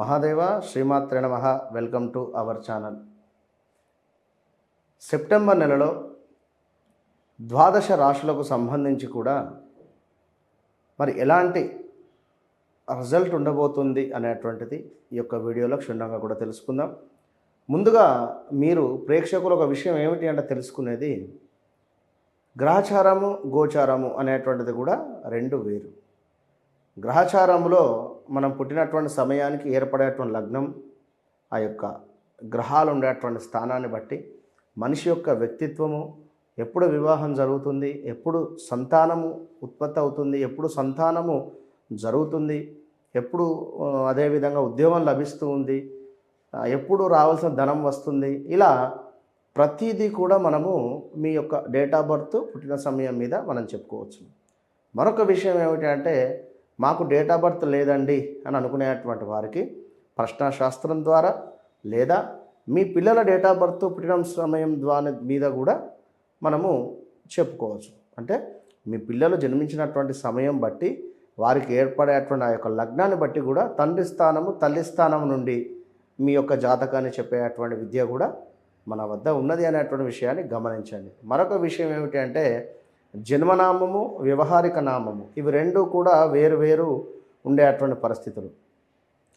మహాదేవ శ్రీమాత్రే నమ. Welcome to our channel. September నెలలో ద్వాదశ రాశులకు సంబంధించి కూడా మరి ఎలాంటి రిజల్ట్ ఉండబోతుంది అనేటువంటిది ఈ యొక్క వీడియోలో క్షుణ్ణంగా కూడా తెలుసుకుందాం. ముందుగా మీరు ప్రేక్షకులు ఒక విషయం ఏమిటి అంటే తెలుసుకునేది గ్రహచారము గోచారము అనేటువంటిది కూడా రెండు వేరు. గ్రహచారంలో మనం పుట్టినటువంటి సమయానికి ఏర్పడేటువంటి లగ్నం ఆ యొక్క గ్రహాలు ఉండేటువంటి స్థానాన్ని బట్టి మనిషి యొక్క వ్యక్తిత్వము ఎప్పుడు వివాహం జరుగుతుంది ఎప్పుడు సంతానము ఉత్పత్తి అవుతుంది ఎప్పుడు సంతానము జరుగుతుంది ఎప్పుడు అదేవిధంగా ఉద్యోగం లభిస్తూ ఉంది ఎప్పుడు రావాల్సిన ధనం వస్తుంది ఇలా ప్రతిదీ కూడా మనము మీ యొక్క డేట్ ఆఫ్ బర్త్ పుట్టిన సమయం మీద మనం చెప్పుకోవచ్చు. మరొక విషయం ఏమిటి అంటే మాకు డేట్ ఆఫ్ బర్త్ లేదండి అని అనుకునేటువంటి వారికి ప్రశ్నాశాస్త్రం ద్వారా లేదా మీ పిల్లల డేట్ ఆఫ్ బర్త్ పుట్టిన సమయం ద్వారా మీద కూడా మనము చెప్పుకోవచ్చు. అంటే మీ పిల్లలు జన్మించినటువంటి సమయం బట్టి వారికి ఏర్పడేటువంటి ఆ యొక్క లగ్నాన్ని బట్టి కూడా తండ్రి స్థానము తల్లి స్థానం నుండి మీ యొక్క జాతకాన్ని చెప్పేటువంటి విద్య కూడా మన వద్ద ఉన్నది అనేటువంటి విషయాన్ని గమనించండి. మరొక విషయం ఏమిటి అంటే జన్మనామము వ్యవహారిక నామము ఇవి రెండు కూడా వేరు వేరు ఉండేటువంటి పరిస్థితులు.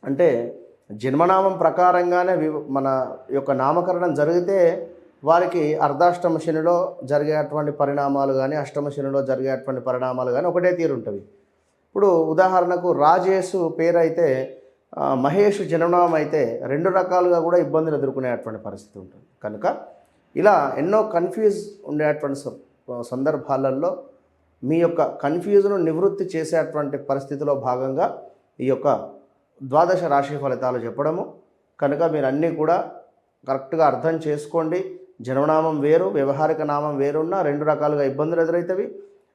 అంటే జన్మనామం ప్రకారంగానే వి- మన యొక్క నామకరణం జరిగితే వారికి అర్ధాష్టమ శనిలో జరిగేటువంటి పరిణామాలు కానీ అష్టమ శనిలో జరిగేటువంటి పరిణామాలు కానీ ఒకటే తీరు ఉంటుంది. ఇప్పుడు ఉదాహరణకు రాజేషు పేరు అయితే మహేష్ జననామం అయితే రెండు రకాలుగా కూడా ఇబ్బందులు ఎదుర్కొనేటువంటి పరిస్థితి ఉంటుంది. కనుక ఇలా ఎన్నో కన్ఫ్యూజ్ ఉండేటువంటి సందర్భాలలో మీ యొక్క కన్ఫ్యూజ్ను నివృత్తి చేసేటువంటి పరిస్థితిలో భాగంగా ఈ యొక్క ద్వాదశ రాశి ఫలితాలు చెప్పడము. కనుక మీరు అన్నీ కూడా కరెక్ట్గా అర్థం చేసుకోండి. జన్మనామం వేరు వ్యవహారిక నామం వేరున్న రెండు రకాలుగా ఇబ్బందులు ఎదురవుతాయి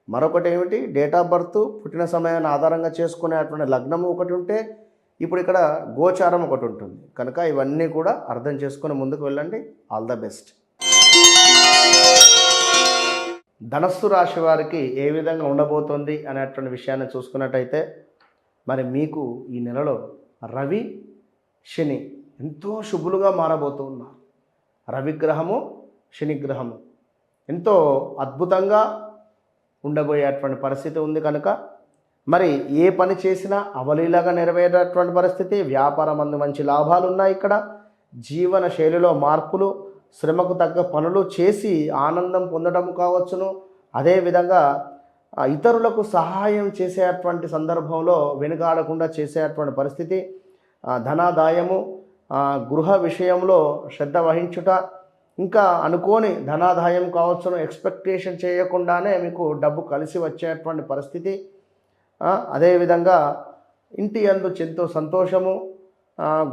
మరొకటి ఏమిటి? డేట్ ఆఫ్ బర్త్ పుట్టిన సమయాన్ని ఆధారంగా చేసుకునేటువంటి లగ్నము ఒకటి ఉంటే ఇప్పుడు ఇక్కడ గోచారం ఒకటి ఉంటుంది. కనుక ఇవన్నీ కూడా అర్థం చేసుకుని ముందుకు వెళ్ళండి. All the best. ధనస్సు రాశి వారికి ఏ విధంగా ఉండబోతోంది అనేటువంటి విషయాన్ని చూసుకున్నట్టయితే మరి మీకు ఈ నెలలో రవి శని ఎంతో శుభులుగా మారబోతూ ఉన్నారు. రవిగ్రహము శనిగ్రహము ఎంతో అద్భుతంగా ఉండబోయేటువంటి పరిస్థితి ఉంది కనుక మరి ఏ పని చేసినా అవలీలగా నెరవేరేటువంటి పరిస్థితి వ్యాపారం అందు మంచి లాభాలు ఉన్నాయి ఇక్కడ జీవన శైలిలో మార్పులు శ్రమకు తగ్గ పనులు చేసి ఆనందం పొందడం కావచ్చును. అదేవిధంగా ఇతరులకు సహాయం చేసేటువంటి సందర్భంలో వెనుకాడకుండా చేసేటువంటి పరిస్థితి ధనాదాయము గృహ విషయంలో శ్రద్ధ వహించుట ఇంకా అనుకోని ధనాదాయం కావచ్చును ఎక్స్పెక్టేషన్ చేయకుండానే మీకు డబ్బు కలిసి వచ్చేటువంటి పరిస్థితి అదేవిధంగా ఇంటి అందు ఎంతో సంతోషము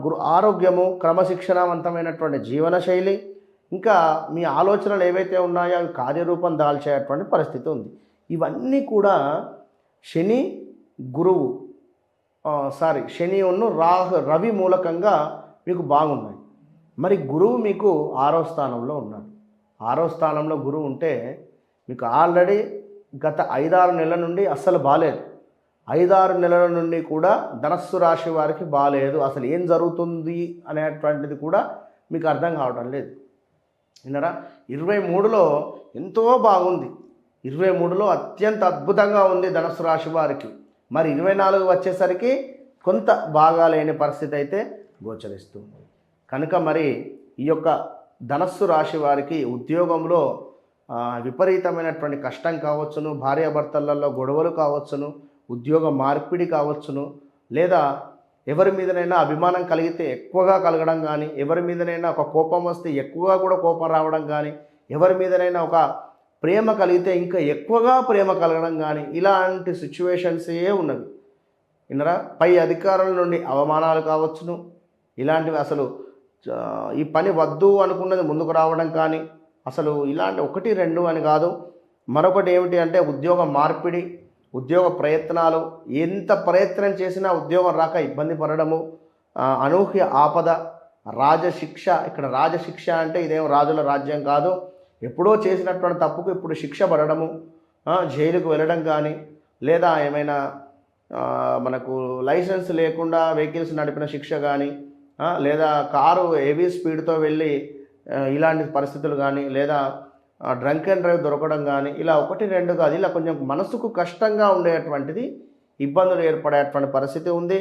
గు ఆరోగ్యము క్రమశిక్షణావంతమైనటువంటి జీవనశైలి ఇంకా మీ ఆలోచనలు ఏవైతే ఉన్నాయో అవి కార్యరూపం దాల్చేటువంటి పరిస్థితి ఉంది. ఇవన్నీ కూడా శని గురువు సారీ శని ఉన్ను రాహు రవి మూలకంగా మీకు బాగున్నాయి. మరి గురువు మీకు ఆరో స్థానంలో ఉన్నాడు. ఆరో స్థానంలో గురువు ఉంటే మీకు ఆల్రెడీ గత ఐదారు నెలల నుండి అస్సలు బాగాలేదు ఐదారు నెలల నుండి కూడా ధనస్సు రాశి వారికి బాలేదు. అసలు ఏం జరుగుతుంది అనేటువంటిది కూడా మీకు అర్థం కావటం లేదు. విన్నారా? ఇరవై మూడులో ఎంతో బాగుంది. ఇరవై మూడులో అత్యంత అద్భుతంగా ఉంది ధనస్సు రాశి వారికి. మరి ఇరవై నాలుగు వచ్చేసరికి కొంత బాగాలేని పరిస్థితి అయితే గోచరిస్తుంది. కనుక మరి ఈ యొక్క ధనస్సు రాశి వారికి ఉద్యోగంలో విపరీతమైనటువంటి కష్టం కావచ్చును భార్యాభర్తలలో గొడవలు కావచ్చును ఉద్యోగ మార్పిడి కావచ్చును లేదా ఎవరి మీదనైనా అభిమానం కలిగితే ఎక్కువగా కలగడం కానీ ఎవరి మీదనైనా ఒక కోపం వస్తే ఎక్కువగా కూడా కోపం రావడం కానీ ఎవరి మీదనైనా ఒక ప్రేమ కలిగితే ఇంకా ఎక్కువగా ప్రేమ కలగడం కానీ ఇలాంటి సిచ్యువేషన్సే ఉన్నవి విన్నరా? పై అధికారుల నుండి అవమానాలు కావచ్చును. ఇలాంటివి అసలు ఈ పని వద్దు అనుకున్నది ముందుకు రావడం కానీ అసలు ఇలాంటి ఒకటి రెండు అని కాదు. మరొకటి ఏమిటి అంటే ఉద్యోగ మార్పిడి. ఉద్యోగ ప్రయత్నాలు ఎంత ప్రయత్నం చేసినా ఉద్యోగం రాక ఇబ్బంది పడడము అనూహ్య ఆపద రాజశిక్ష ఇక్కడ రాజశిక్ష అంటే ఇదేం రాజుల రాజ్యం కాదు. ఎప్పుడో చేసినటువంటి తప్పుకు ఇప్పుడు శిక్ష పడడము జైలుకు వెళ్ళడం కానీ లేదా ఏమైనా మనకు లైసెన్స్ లేకుండా వెహికల్స్ నడిపిన శిక్ష కానీ లేదా కారు హెవీ స్పీడ్తో వెళ్ళి ఇలాంటి పరిస్థితులు కానీ లేదా డ్రంక్ అండ్ డ్రైవ్ దొరకడం కానీ ఇలా ఒకటి రెండు కాదు ఇలా కొంచెం మనసుకు కష్టంగా ఉండేటువంటిది ఇబ్బందులు ఏర్పడేటువంటి పరిస్థితి ఉంది.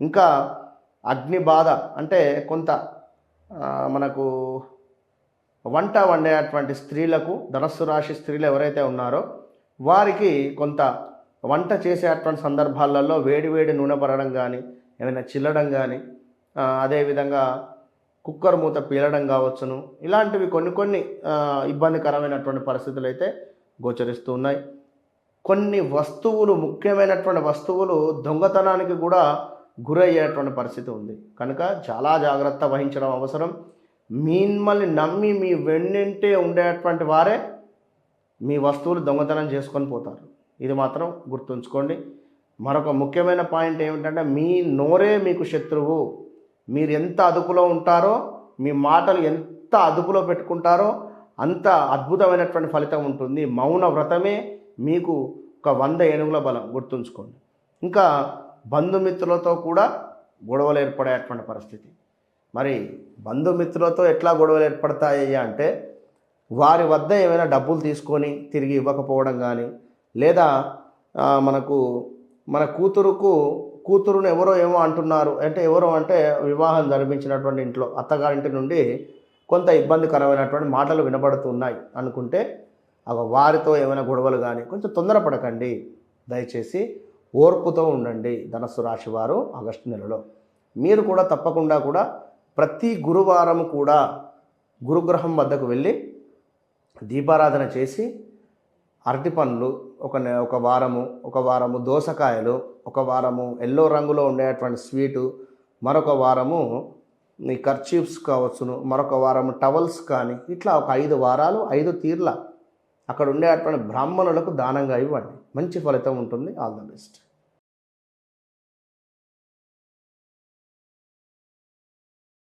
ఇంకా అగ్ని బాధ అంటే కొంత మనకు వంట వండేటువంటి స్త్రీలకు ధనస్సు రాశి స్త్రీలు ఎవరైతే ఉన్నారో వారికి కొంత వంట చేసేటువంటి సందర్భాలలో వేడి వేడి నూనె పడడం కానీ ఏమైనా చిల్లడం కానీ అదేవిధంగా కుక్కర్ మూత పీలడం కావచ్చును. ఇలాంటివి కొన్ని కొన్ని ఇబ్బందికరమైనటువంటి పరిస్థితులు అయితే గోచరిస్తూ ఉన్నాయి. కొన్ని వస్తువులు ముఖ్యమైనటువంటి వస్తువులు దొంగతనానికి కూడా గురయ్యేటువంటి పరిస్థితి ఉంది. కనుక చాలా జాగ్రత్త వహించడం అవసరం. మిమ్మల్ని నమ్మి మీ వెన్నింటే ఉండేటువంటి వారే మీ వస్తువులు దొంగతనం చేసుకొని పోతారు. ఇది మాత్రం గుర్తుంచుకోండి. మరొక ముఖ్యమైన పాయింట్ ఏమిటంటే మీ నోరే మీకు శత్రువు. మీరు ఎంత అదుపులో ఉంటారో మీ మాటలు ఎంత అదుపులో పెట్టుకుంటారో అంత అద్భుతమైనటువంటి ఫలితం ఉంటుంది. మౌన వ్రతమే మీకు ఒక వంద ఏనుగుల బలం గుర్తుంచుకోండి. ఇంకా బంధుమిత్రులతో కూడా గొడవలు ఏర్పడేటువంటి పరిస్థితి. మరి బంధుమిత్రులతో ఎట్లా గొడవలు ఏర్పడతాయి అంటే వారి వద్ద ఏమైనా డబ్బులు తీసుకొని తిరిగి ఇవ్వకపోవడం కానీ లేదా మనకు మన కూతురుకు కూతురును ఎవరో ఏమో అంటున్నారు. అంటే ఎవరో అంటే వివాహం జరిపించినటువంటి ఇంట్లో అత్తగారింటి నుండి కొంత ఇబ్బందికరమైనటువంటి మాటలు వినబడుతున్నాయి అనుకుంటే అవ వారితో ఏమైనా గొడవలు కానీ కొంచెం తొందరపడకండి. దయచేసి ఓర్పుతో ఉండండి ధనస్సు రాశి వారు ఆగస్టు నెలలో. మీరు కూడా తప్పకుండా కూడా ప్రతి గురువారం కూడా గురుగ్రహం వద్దకు వెళ్ళి దీపారాధన చేసి అరటి పండ్లు ఒక నె- ఒక వారము ఒక వారము దోసకాయలు ఒక వారము ఎల్లో రంగులో ఉండేటువంటి స్వీటు మరొక వారము ఈ కర్చీఫ్స్ కావచ్చును మరొక వారము టవల్స్ కానీ ఇట్లా ఒక ఐదు వారాలు ఐదు తీర్ల అక్కడ ఉండేటువంటి బ్రాహ్మణులకు దానంగా ఇవ్వండి. మంచి ఫలితం ఉంటుంది. All the best.